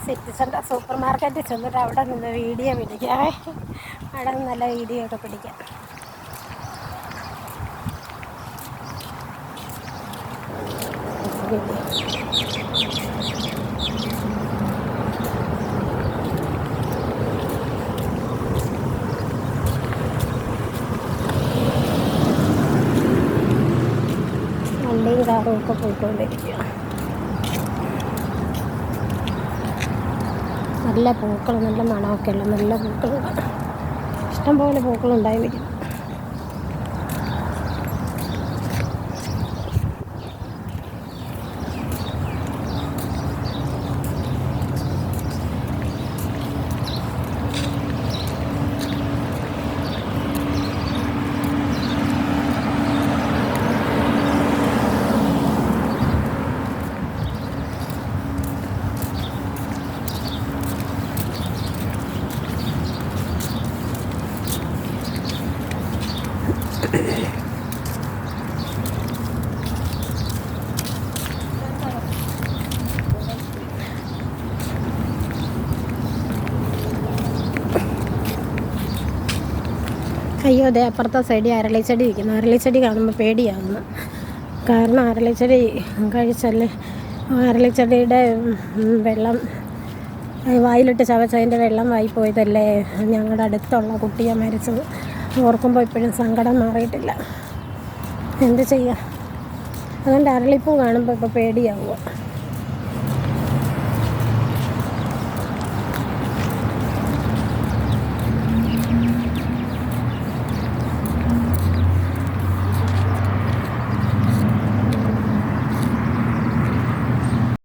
City centre super മാർക്കറ്റിൽ ചെന്നിട്ട് അവിടെ നിന്ന് വീഡിയോ പിടിക്കാമേ അവിടെ നിന്ന് നല്ല വീഡിയോ ഒക്കെ പിടിക്കാം. വണ്ടിയും കാറും ഒക്കെ പോയിക്കൊണ്ടിരിക്കുക നല്ല പൂക്കൾ നല്ല മണമൊക്കെ ഉള്ള നല്ല പൂക്കളുണ്ട് ഇഷ്ടംപോലെ പൂക്കളുണ്ടായിരിക്കും അയ്യോ അതെ അപ്പുറത്തെ സൈഡിൽ അരളിച്ചെടി ഇരിക്കുന്നു. അരളിച്ചെടി കാണുമ്പോൾ പേടിയാകുന്നു കാരണം അരളിച്ചെടി കഴിച്ചല്ലേ അരളിച്ചെടിയുടെ വെള്ളം വായിലിട്ട് ചവച്ചതിന്റെ വെള്ളം വായി പോയതല്ലേ ഞങ്ങളുടെ അടുത്തുള്ള കുട്ടിയെ മരിച്ചത്. ഓർക്കുമ്പോൾ ഇപ്പോഴും സങ്കടം മാറിയിട്ടില്ല. എന്ത് ചെയ്യാം? അതുകൊണ്ട് അരളിപ്പൂ കാണുമ്പോൾ ഇപ്പോൾ പേടിയാവുക.